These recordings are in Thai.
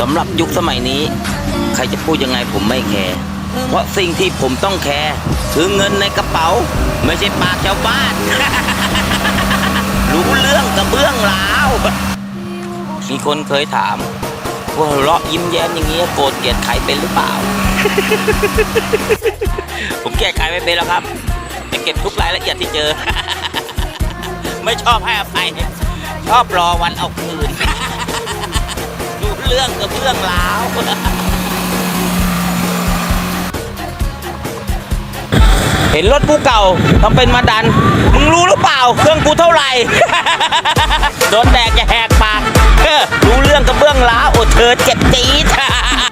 สำหรับยุคสมัยนี้ ใครจะพูดยังไงผมไม่แคร์เพราะสิ่งที่ผมต้องแคร์คือเงินในกระเป๋า ไม่ใช่ปากชาวบ้าน รู้เรื่องกระเบื้องราว มีคนเคยถามว่าเราะยิ้มแย้มอย่างนี้โกรธเกลียดใครเป็นหรือเปล่า ผมแก้ไขไม่เป็นแล้วครับจะเก็บทุกรายละเอียดที่เจอ ไม่ชอบให้อภัยชอบรอวันเอาคืน รื่องกับเรื่องราวเห็นรถกูเก่าทำเป็นมาดัน มึงรู้หรือเปล่า เครื่องกูเท่าไหร่ โดนแดกจะแหกปากเออรู้เรื่องกับเบื้องล้าวโอ้เธอเจ็บจี๊ด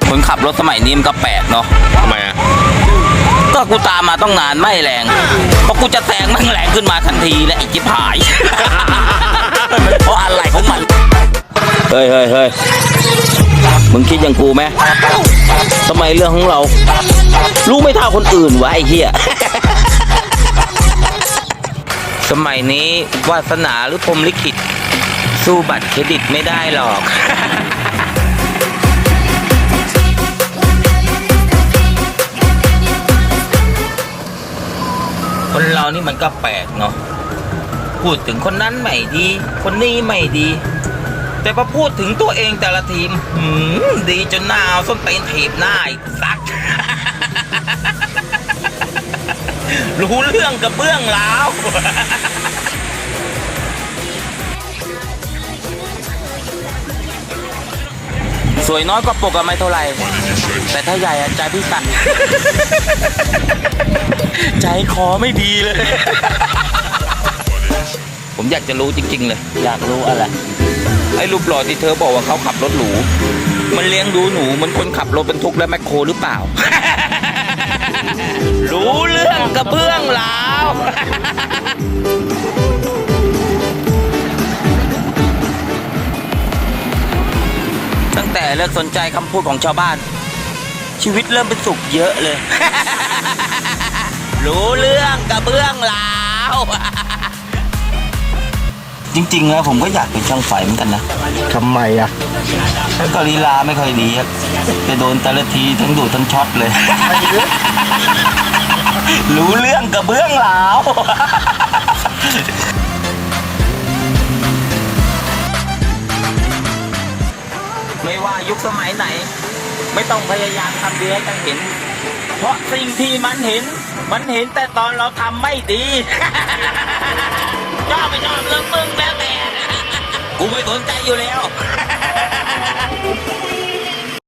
คนขับรถสมัยนี้มันก็แปลกเนาะทำไมอะก็กูตามมาต้องนานไม่แรง เพราะกูจะแซงมันแรงขึ้นมาทันทีและไอ้จิบหาย เฮ้ยเฮ้ยเฮ้ยมึงคิดอย่างกูไหมทำไมเรื่องของเรา รู้ไม่เท่าคนอื่นวะไอ้เหี้ย สมัยนี้วาสนาหรือพรมลิขิต สู้บัตรเครดิตไม่ได้หรอก คนเรานี่มันก็แปลกเนาะ พูดถึงคนนั้นไม่ดี คนนี้ไม่ดี แต่พอพูดถึงตัวเองแต่ละทีมหืมดีจนหน้าเอาส้นตีนถีบหน้าอีกซัก รู้เรื่องกับเบื้องแล้วสวยน้อยกว่าปกอะไม่เท่าไหร่ แต่ถ้าใหญ่อะใจพี่สั่นใจคอไม่ดีเลย ผมอยากจะรู้จริง ๆ เลย อยากรู้อะไร ไอ้รูปหล่อที่เธอบอกว่าเขาขับรถหรู มันเลี้ยงดูหนูมันคนขับรถบรรทุกและแมคโครหรือเปล่า รู้เรื่องกระเบื้องแล้ว ตั้งแต่เลิกสนใจคำพูดของชาวบ้าน ชีวิตเริ่มเป็นสุขเยอะเลย รู้เรื่องกระเบื้องแล้ว จริงๆแล้วผมก็อยากเป็นช่างไฟเหมือนกันนะทำไมอะแล้วก็ลีลาไม่ค่อยดีครับจะโดนแต่ละทีทั้งดูดทั้งช็อตเลย รู้เรื่องกระเบื้องแล้วไม่ว่ายุคสมัยไหน ไม่ต้องพยายามทำดีให้กันเห็น เพราะสิ่งที่มันเห็น มันเห็นแต่ตอนเราทำไม่ดี ชอบไม่ชอบเรื่องมึงแล้วแต่กูไม่สนใจอยู่แล้ว